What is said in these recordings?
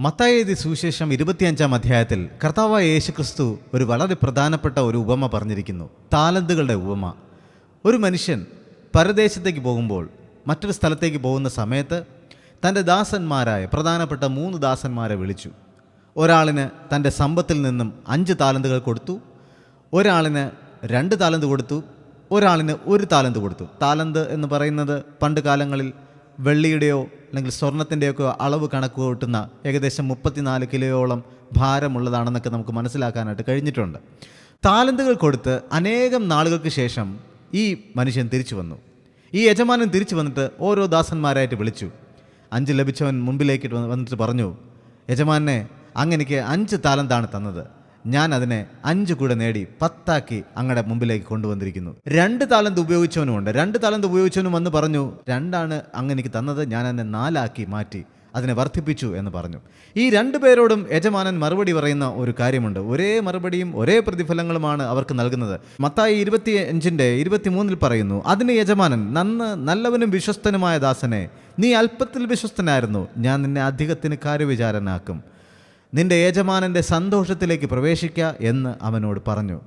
മത്തായേതി സുവിശേഷം ഇരുപത്തിയഞ്ചാം അധ്യായത്തിൽ കർത്താവായ യേശുക്രിസ്തു ഒരു വളരെ പ്രധാനപ്പെട്ട ഒരു ഉപമ പറഞ്ഞിരിക്കുന്നു. താലന്തുകളുടെ ഉപമ. ഒരു മനുഷ്യൻ പരദേശത്തേക്ക് പോകുമ്പോൾ മറ്റൊരു സ്ഥലത്തേക്ക് പോകുന്ന സമയത്ത് തന്റെ ദാസന്മാരായ പ്രധാനപ്പെട്ട മൂന്ന് ദാസന്മാരെ വിളിച്ചു. ഒരാളിന് തന്റെ സമ്പത്തിൽ നിന്നും അഞ്ച് താലന്തുകൾ കൊടുത്തു. ഒരാളിന് രണ്ട് താലന്ത് കൊടുത്തു. ഒരാളിന് ഒരു താലന്ത് കൊടുത്തു. താലന്ത് എന്ന് പറയുന്നത് പണ്ട് കാലങ്ങളിൽ വെള്ളിയുടെയോ അല്ലെങ്കിൽ സ്വർണത്തിന്റെയൊക്കെ അളവ് കണക്ക് കൂട്ടുന്ന ഏകദേശം മുപ്പത്തിനാല് കിലോയോളം ഭാരമുള്ളതാണെന്നൊക്കെ നമുക്ക് മനസ്സിലാക്കാനായിട്ട് കഴിഞ്ഞിട്ടുണ്ട്. താലന്തുകൾ കൊടുത്ത് അനേകം നാളുകൾക്ക് ശേഷം ഈ മനുഷ്യൻ തിരിച്ചു വന്നു. ഈ യജമാനൻ തിരിച്ചു വന്നിട്ട് ഓരോ ദാസന്മാരായിട്ട് വിളിച്ചു. അഞ്ച് ലഭിച്ചവൻ മുമ്പിലേക്ക് വന്നിട്ട് പറഞ്ഞു യജമാനെ അങ്ങനെക്ക് അഞ്ച് താലന്താണ് തന്നത്. ഞാൻ അതിനെ അഞ്ച് കൂടെ നേടി പത്താക്കി അങ്ങടെ മുമ്പിലേക്ക് കൊണ്ടുവന്നിരിക്കുന്നു. രണ്ട് താലന്ത് ഉപയോഗിച്ചവനുമുണ്ട്. രണ്ട് താലന്ത് ഉപയോഗിച്ചവനും വന്ന് പറഞ്ഞു രണ്ടാണ് അങ്ങ് എനിക്ക് തന്നത്. ഞാൻ അതിനെ നാലാക്കി മാറ്റി അതിനെ വർദ്ധിപ്പിച്ചു എന്ന് പറഞ്ഞു. ഈ രണ്ടു പേരോടും യജമാനൻ മറുപടി പറയുന്ന ഒരു കാര്യമുണ്ട്. ഒരേ മറുപടിയും ഒരേ പ്രതിഫലങ്ങളുമാണ് അവർക്ക് നൽകുന്നത്. മത്തായി ഇരുപത്തി അഞ്ചിന്റെ ഇരുപത്തിമൂന്നിൽ പറയുന്നു അതിന് യജമാനൻ നന്ന് നല്ലവനും വിശ്വസ്തനുമായ ദാസനെ നീ അല്പത്തിൽ വിശ്വസ്തനായിരുന്നു. ഞാൻ നിന്നെ അധികത്തിന് കാര്യവിചാരനാക്കും. നിന്റെ യജമാനന്റെ സന്തോഷത്തിലേക്ക് പ്രവേശിക്കുക എന്ന് അവനോട് പറഞ്ഞു.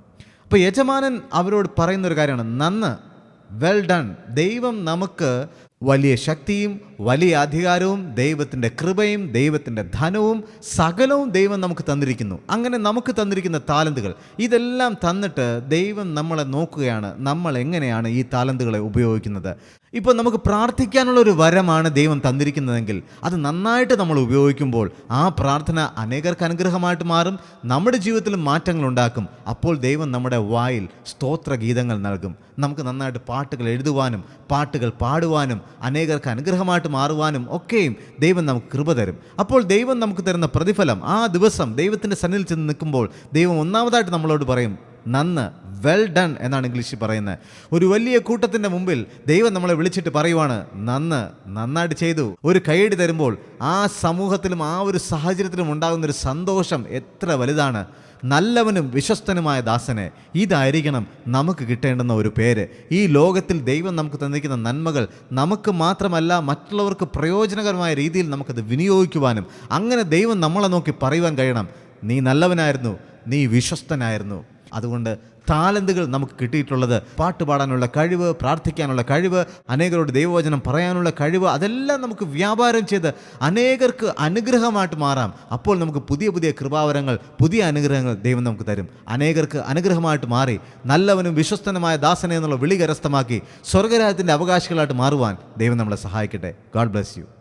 അപ്പോൾ യജമാനൻ അവരോട് പറയുന്നൊരു കാര്യമാണ്. നന്ന് വെൽ ഡൺ ദൈവം നമുക്ക് വലിയ ശക്തിയും വലിയ അധികാരവും ദൈവത്തിന്റെ കൃപയും ദൈവത്തിന്റെ ധനവും സകലവും ദൈവം നമുക്ക് തന്നിരിക്കുന്നു. അങ്ങനെ നമുക്ക് തന്നിരിക്കുന്ന താലന്തുകൾ ഇതെല്ലാം തന്നിട്ട് ദൈവം നമ്മളെ നോക്കുകയാണ് നമ്മൾ എങ്ങനെയാണ് ഈ താലന്തുകളെ ഉപയോഗിക്കുന്നത്. ഇപ്പോൾ നമുക്ക് പ്രാർത്ഥിക്കാനുള്ള ഒരു വരമാണ് ദൈവം തന്നിരിക്കുന്നതെങ്കിൽ അത് നന്നായിട്ട് നമ്മൾ ഉപയോഗിക്കുമ്പോൾ ആ പ്രാർത്ഥന അനേകർക്ക് അനുഗ്രഹമായിട്ട് മാറും നമ്മുടെ ജീവിതത്തിൽ മാറ്റങ്ങൾ ഉണ്ടാക്കും. അപ്പോൾ ദൈവം നമ്മുടെ വായിൽ സ്തോത്ര ഗീതങ്ങൾ നൽകും. നമുക്ക് നന്നായിട്ട് പാട്ടുകൾ എഴുതുവാനും പാട്ടുകൾ പാടുവാനും അനേകർക്ക് അനുഗ്രഹമായിട്ട് മാറുവാനും ഒക്കെയും ദൈവം നമുക്ക് കൃപ തരും. അപ്പോൾ ദൈവം നമുക്ക് തരുന്ന പ്രതിഫലം ആ ദിവസം ദൈവത്തിന്റെ സന്നിധിയിൽ ചെന്ന് നിൽക്കുമ്പോൾ ദൈവം ഒന്നാമതായിട്ട് നമ്മളോട് പറയും നന്ന് വെൽ ഡൺ എന്നാണ് ഇംഗ്ലീഷിൽ പറയുന്നത്. ഒരു വലിയ കൂട്ടത്തിന്റെ മുമ്പിൽ ദൈവം നമ്മളെ വിളിച്ചിട്ട് പറയുവാണ് നന്ന് നന്നായിട്ട് ചെയ്തു. ഒരു കൈയടി തരുമ്പോൾ ആ സമൂഹത്തിലും ആ ഒരു സാഹചര്യത്തിലും ഉണ്ടാകുന്ന ഒരു സന്തോഷം എത്ര വലുതാണ്. നല്ലവനും വിശ്വസ്തനുമായ ദാസനെ ഇതായിരിക്കണം നമുക്ക് കിട്ടേണ്ടുന്ന ഒരു പേര്. ഈ ലോകത്തിൽ ദൈവം നമുക്ക് തന്നിരിക്കുന്ന നന്മകൾ നമുക്ക് മാത്രമല്ല മറ്റുള്ളവർക്ക് പ്രയോജനകരമായ രീതിയിൽ നമുക്കത് വിനിയോഗിക്കുവാനും അങ്ങനെ ദൈവം നമ്മളെ നോക്കി പറയുവാൻ കഴിയണം. നീ നല്ലവനായിരുന്നു നീ വിശ്വസ്തനായിരുന്നു. അതുകൊണ്ട് താലന്തുകൾ നമുക്ക് കിട്ടിയിട്ടുള്ളത് പാട്ട് പാടാനുള്ള കഴിവ് പ്രാർത്ഥിക്കാനുള്ള കഴിവ് അനേകരോട് ദൈവവചനം പറയാനുള്ള കഴിവ് അതെല്ലാം നമുക്ക് വ്യാപാരം ചെയ്ത് അനേകർക്ക് അനുഗ്രഹമായിട്ട് മാറാം. അപ്പോൾ നമുക്ക് പുതിയ പുതിയ കൃപാവരങ്ങൾ പുതിയ അനുഗ്രഹങ്ങൾ ദൈവം നമുക്ക് തരും. അനേകർക്ക് അനുഗ്രഹമായിട്ട് മാറി നല്ലവനും വിശ്വസ്തനുമായ ദാസനെ എന്നുള്ള വിളി കരസ്ഥമാക്കി സ്വർഗരാജ്യത്തിന്റെ അവകാശികളായിട്ട് മാറുവാൻ ദൈവം നമ്മളെ സഹായിക്കട്ടെ. God bless you